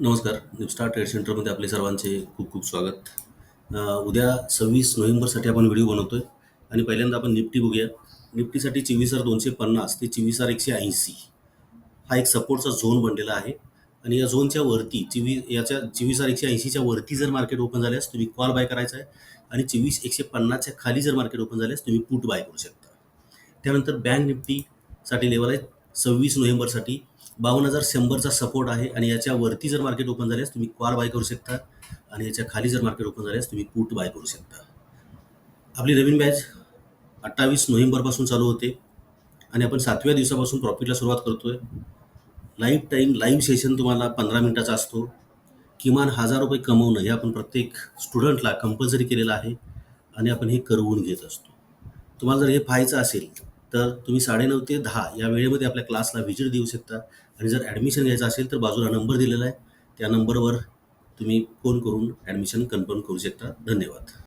नमस्कार. निपस्टार ट्रेड सेंटरमध्ये आपले सर्वांचे खूप खूप स्वागत. उद्या सव्वीस नोव्हेंबरसाठी आपण व्हिडिओ बनवतो आहे आणि पहिल्यांदा आपण निफ्टी बघूया. निफ्टीसाठी चोवीस हजार दोनशे पन्नास ते चोवीस हजार एकशे ऐंशी हा एक सपोर्टचा झोन बनलेला आहे. आणि या झोनच्या वरती चिवी याच्या चोवीस हजार एकशे ऐंशीच्या वरती जर मार्केट ओपन झाल्यास तुम्ही कॉल बाय करायचा आहे. आणि चोवीस एकशे पन्नासच्या खाली जर मार्केट ओपन झाल्यास तुम्ही पुट बाय करू शकता. त्यानंतर बँक निफ्टीसाठी लेवल आहे सव्वीस नोव्हेंबरसाठी बावन्न हजार शंभरचा सपोर्ट आहे. आणि याच्या वरती जर मार्केट ओपन झाल्यास तुम्ही कॉल बाय करू शकता. आणि याच्या खाली जर मार्केट ओपन झाल्यास तुम्ही पुट बाय करू शकता. आपली नवीन बॅच अठ्ठावीस नोव्हेंबरपासून चालू होते. आणि आपण सातव्या दिवसापासून प्रॉफिटला सुरुवात करतोय. लाईव्ह टाईम लाईव्ह सेशन तुम्हाला पंधरा मिनिटाचा असतो. किमान हजार रुपये कमवणं हे आपण प्रत्येक स्टुडंटला कंपल्सरी केलेलं आहे. आणि आपण हे करवून घेत असतो. तुम्हाला जर हे पाहायचं असेल तर तुम्ही साडेनऊ ते दहा या वेळेमध्ये आपल्या क्लासला व्हिजिट देऊ शकता. आणि जर ॲडमिशन घ्यायचं असेल तर बाजूला नंबर दिलेला आहे. त्या नंबरवर तुम्ही फोन करून ॲडमिशन कन्फर्म करू शकता. धन्यवाद.